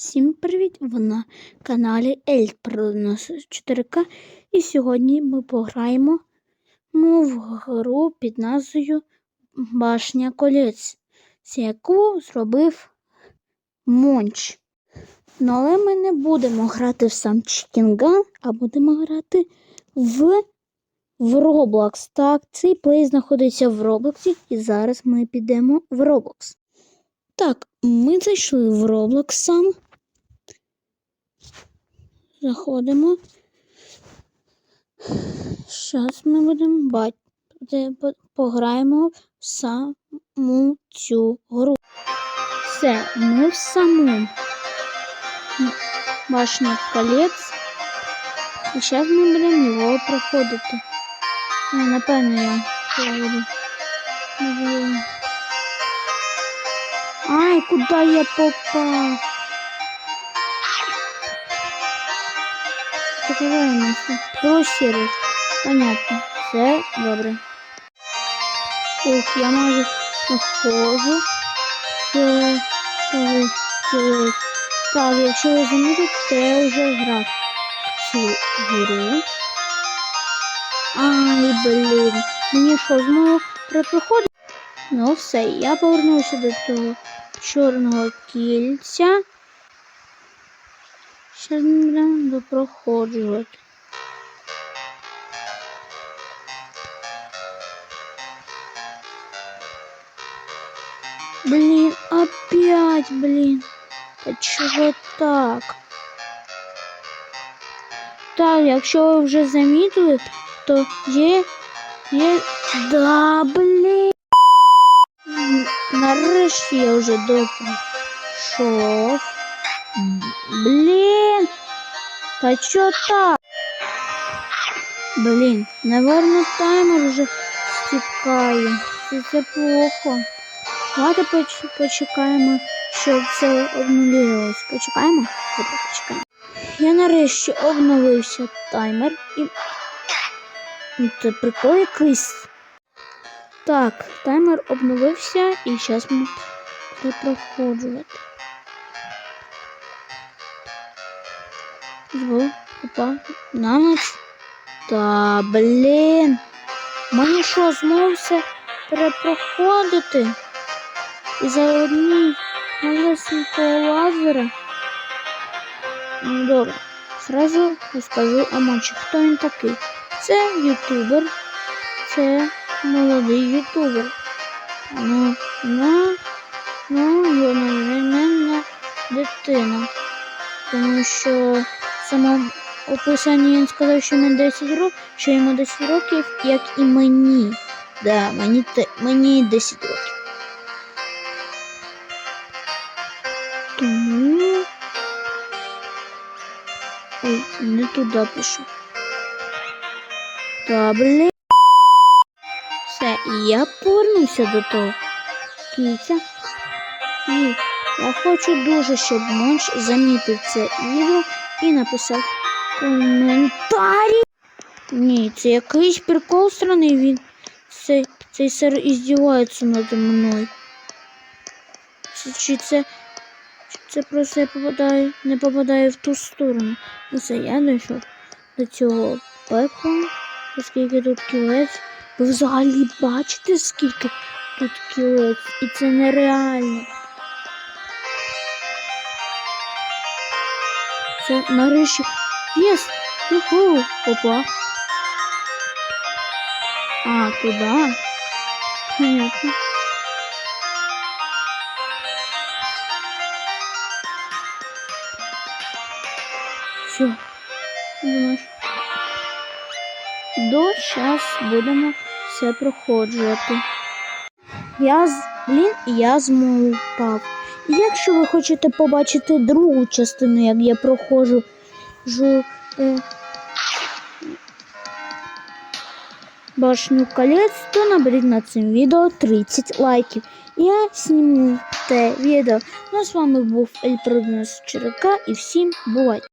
Всім привіт! Ви на каналі Ель Продонос 4К. І сьогодні ми пограємо в гру під назвою Башня колець, яку зробив Монч. Ну, але ми не будемо грати в сам Чікінган, а будемо грати в, в Roblox. Так, цей плей знаходиться в Роблоксі, і зараз ми підемо в Roblox. Так, ми зайшли в Roblox сам. Заходимо. Зараз ми будемо бачити, пограємо в саму цю гру. Все, ми в саму башню колець. І зараз ми будемо його проходити. Ну, напевно, я проведу. Ай, куда я Закриваємося. Просіри. Понятно. Все добре. Ух, я майже. Получилось. Так, якщо ви замітите, вже грав цю гру. Ай, блін. Мені що, знову проходить? Ну все, я повернувся до того чорного кільця. Зараз ми будемо допроходжувати. Блин, опять, блин. Та чого так? Так, якщо ви вже замітили, то є, є, да, блін. Нарешті я вже доприйшов. Блін. Та чо так? Блін, наверно, таймер вже стікає. Це, це плохо. Давайте поч почекаємо, щоб це обнулилось. Почекаємо? Добре, почекаємо. Я нарешті обновився таймер і. Це прикол якийсь. Так, таймер обновився і зараз ми проходжувати. Звук, опа, на ніч. Та, блін. Мені що, знову перепроходити? І за одні малесенького лазера? Ну, добре. Сразу розкажу о Мончі. Хто він такий? Це ютубер. Це молодий ютубер. Ну, ну, ну, його не дитина. Тому що самому описанні він сказав, що йому 10 років, що йому 10 років, як і мені. Да, мені, мені 10 років. Тому... Ой, не туди пишу. Та, блін. Все, і я повернуся до того кінця. І я хочу дуже, щоб Монч замітив це відео і написав коментарі. Ні, це якийсь прикол странний він. Цей, цей сер іздівається над мною. Чи, чи це чи це просто я попадаю, не попадаю в ту сторону. Ну все, я дійшов до цього пекла, оскільки тут кілець. Ви взагалі бачите, скільки тут кілець? І це нереально. Це нарешті. Єс! Уху! Опа. А, куда? Понятно. Все. До час будемо все проходжувати. Я з... Блін, я знову впав. І якщо ви хочете побачити другу частину, як я проходжу жу, е, башню колець, то наберіть на цим відео 30 лайків. Я зніму те відео. Ну, з вами був Ель Продонос 4К і всім бувайте!